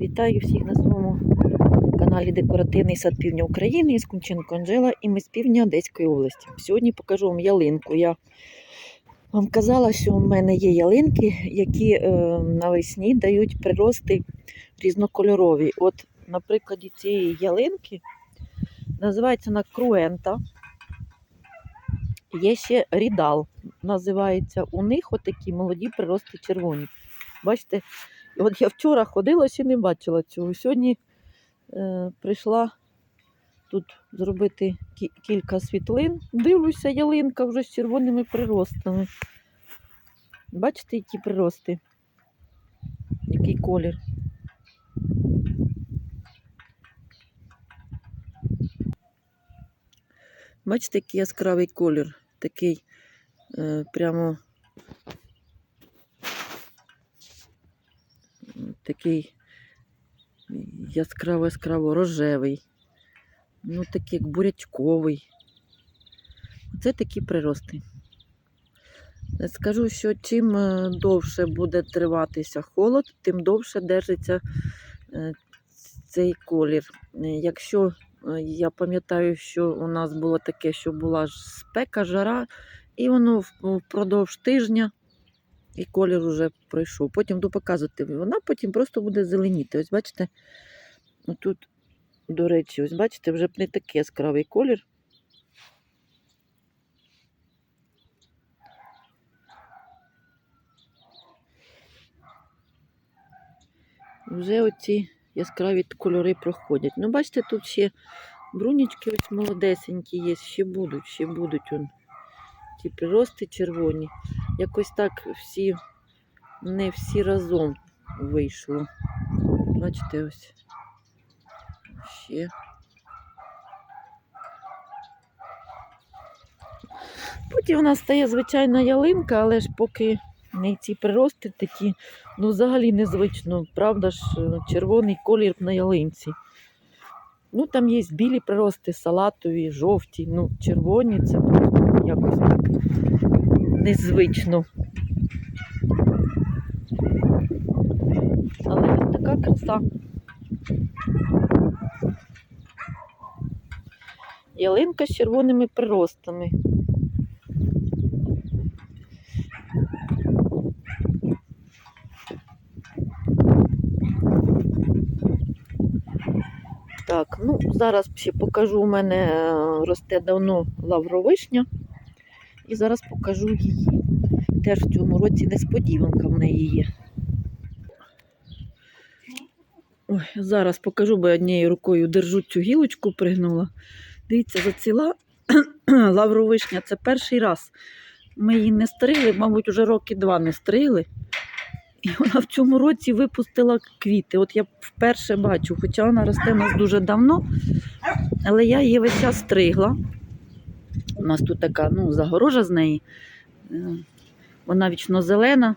Вітаю всіх на своєму каналі Декоративний сад Півдня України із Кунченко Анжела і ми з півдня Одеської області. Сьогодні покажу вам ялинку. Я вам казала, що в мене є ялинки, які е, навесні дають прирости різнокольорові. От, на прикладі цієї ялинки називається вона Круента. Є ще рідал, називається. У них отакі молоді прирости червоні. Бачите, от я вчора ходила, ще не бачила цього. Сьогодні е, прийшла тут зробити кі- кілька світлин. Дивлюся, ялинка вже з червоними приростами. Бачите, які прирости? Який колір? Бачите, який яскравий колір, такий е, прямо такий яскраво яскраво рожевий, ну такий як бурячковий. Оце такі прирости. Скажу, що чим е, довше буде триватися холод, тим довше держиться е, цей колір. Якщо е, я пам'ятаю, що у нас було таке, що була спека, жара, і воно впродовж тижня і колір уже пройшов. Потім буду показувати, вона потім просто буде зеленіти. Ось бачите, тут, до речі, ось бачите, вже не такий яскравий колір. Вже оці яскраві кольори проходять. Ну, бачите, тут ще брунічки ось молодесенькі є, ще будуть, ще будуть он, ті прирости червоні. Якось так всі, не всі разом вийшло. Бачите, ось ще. Потім у нас стає звичайна ялинка, але ж поки не ці прирости такі, ну взагалі незвично, правда ж, червоний колір на ялинці. Ну, там є білі прирости, салатові, жовті, ну, червоні це якось так незвично. Але ось така краса. Ялинка з червоними приростами. Так, ну зараз ще покажу. У мене е, росте давно лавровишня. І зараз покажу її. Теж в цьому році несподіванка в неї є. Ой, зараз покажу, бо я однією рукою держу цю гілочку, пригнула. Дивіться, заціла лавровишня. Це перший раз. Ми її не стригли, мабуть, вже роки два не стригли. І вона в цьому році випустила квіти. От я вперше бачу, хоча вона росте у нас дуже давно, але я її весь час стригла. У нас тут така ну, загорожа з неї. Е, Вона вічно зелена.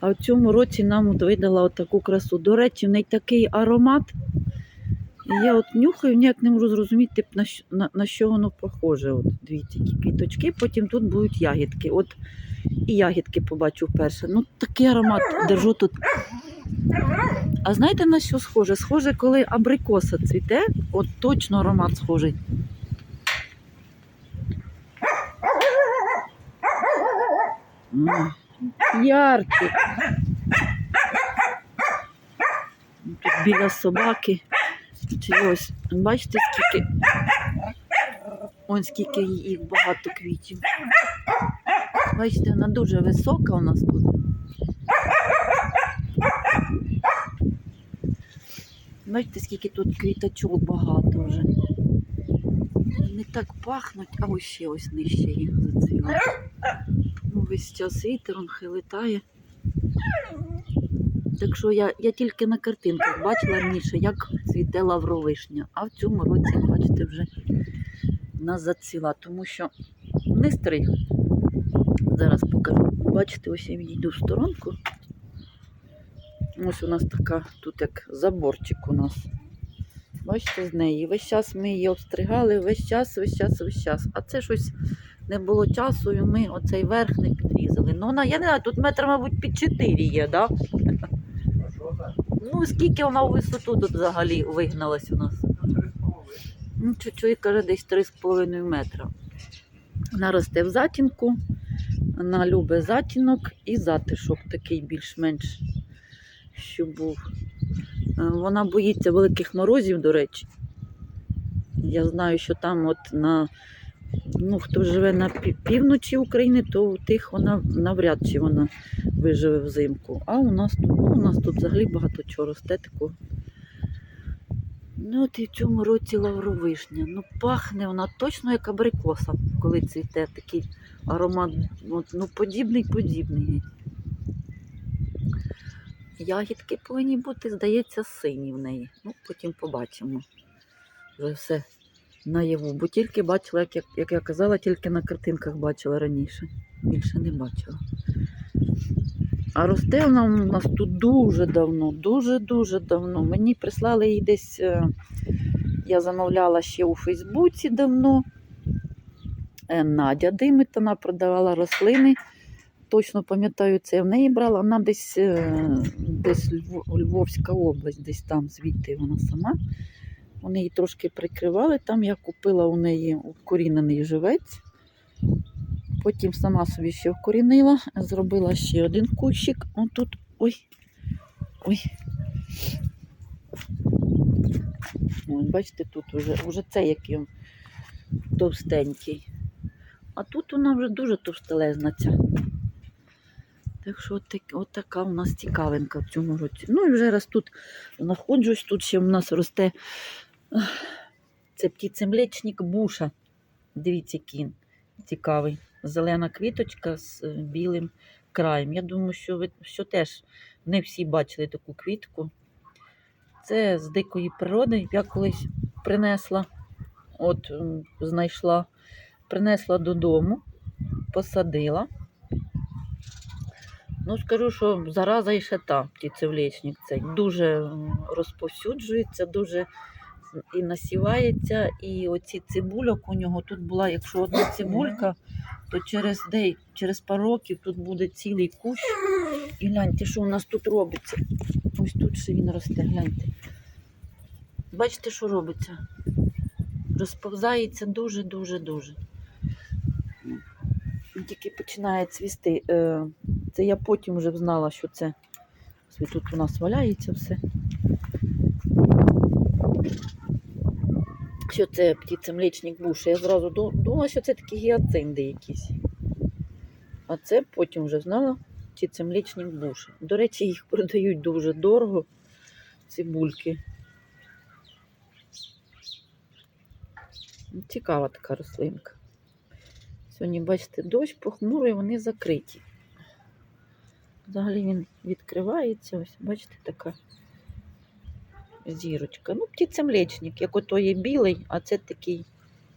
А в цьому році нам от видала таку красу. До речі, в неї такий аромат. І я от нюхаю, ніяк не можу зрозуміти, на що, на, на що воно похоже. От, дивіться, які квіточки, потім тут будуть ягідки. От і ягідки побачу вперше. Ну, такий аромат держу тут. А знаєте на що схоже? Схоже, коли абрикоса цвіте, от точно аромат схожий. М, Яркий. Тут біля собаки. Чи ось, бачите, скільки. Ось скільки їх багато квітів. Бачите, вона дуже висока у нас тут. Бачите, скільки тут квіточок багато вже. Не так пахнуть, а ось ще ось нижче їх зацвіло. Весь час вітер, он. Так що я, я тільки на картинках бачила раніше, як цвіте лавровишня, а в цьому році, бачите, вже вона зацвіла, тому що не стриг. Зараз покажу. Бачите, ось я відійду в сторонку. Ось у нас така, тут як заборчик у нас. Бачите, з неї. Весь час ми її обстригали, весь час, весь час, весь час. А це щось не було часу, і ми оцей верх не підрізали. Ну, вона, я не знаю, тут метр, мабуть, під 4 є? Да? Ну, скільки вона у висоту тут взагалі вигналась у нас? Ну, чуть-чуть, каже, десь 3,5 метра. Вона росте в затінку, вона любить затінок і затишок такий більш-менш, що був. Е, Вона боїться великих морозів, до речі. Я знаю, що там от на ну, хто живе на півночі України, то у тих вона навряд чи вона виживе взимку. А у нас тут, ну, у нас тут взагалі багато чого росте такого. Ну, от і в цьому році лавровишня. Ну, пахне вона точно як абрикоса, коли цвіте такий аромат. Ну, подібний, подібний. Ягідки повинні бути, здається, сині в неї. Ну, потім побачимо. Вже все наяву. Бо тільки бачила, як, я- як я казала, тільки на картинках бачила раніше. Більше не бачила. А росте вона у нас тут дуже давно, дуже-дуже давно. Мені прислали її десь, е, я замовляла ще у Фейсбуці давно. Е, Надя Димит, вона продавала рослини. Точно пам'ятаю, це я в неї брала. Вона десь, е, десь Львовська область, десь там звідти вона сама. Вони її трошки прикривали. Там я купила у неї укорінений живець. Потім сама собі ще вкорінила, зробила ще один кущик. Отут. Ой. Ой. Ось, бачите, тут уже, уже це який товстенький. А тут вона вже дуже товстелезна ця. Так що от, от у нас цікавинка в цьому році. Ну і вже раз тут знаходжусь, тут ще в нас росте це птицемлечник буша. Дивіться, він цікавий. Зелена квіточка з е, білим краєм. Я думаю, що ви що теж не всі бачили таку квітку. Це з дикої природи. Я колись принесла, от знайшла, принесла додому, посадила. Ну, скажу, що зараза і ще та птицевлечник цей дуже розповсюджується, дуже і насівається, і оці цибульок у нього тут була, якщо одна цибулька, то через день, через пару років тут буде цілий кущ. І гляньте, що у нас тут робиться. Ось тут ще він росте, гляньте. Бачите, що робиться? Розповзається дуже-дуже дуже. Тільки починає цвісти. Е, Це я потім вже знала, що це. Ось Тут у нас валяється все. Що це птицемлечник буш. Я зразу думала, що це такі гіацинди якісь. А це потім вже знала птицемлечник буш. До речі, їх продають дуже дорого, цибульки. Цікава така рослинка. Сьогодні, бачите, дощ похмурий, вони закриті. Взагалі він відкривається, ось, бачите, така зірочка. Ну, птицемлечник, як ото є білий, а це такий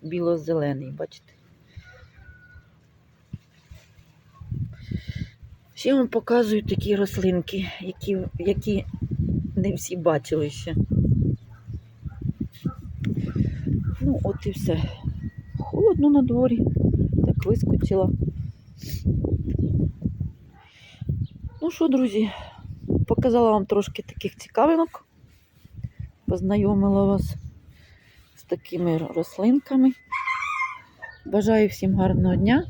біло-зелений, бачите. Ще вам показую такі рослинки, які, які не всі бачили ще. Ну, от і все. Холодно на дворі, так вискочила. Ну що, друзі, показала вам трошки таких цікавинок познайомила вас з такими рослинками. Бажаю всім гарного дня.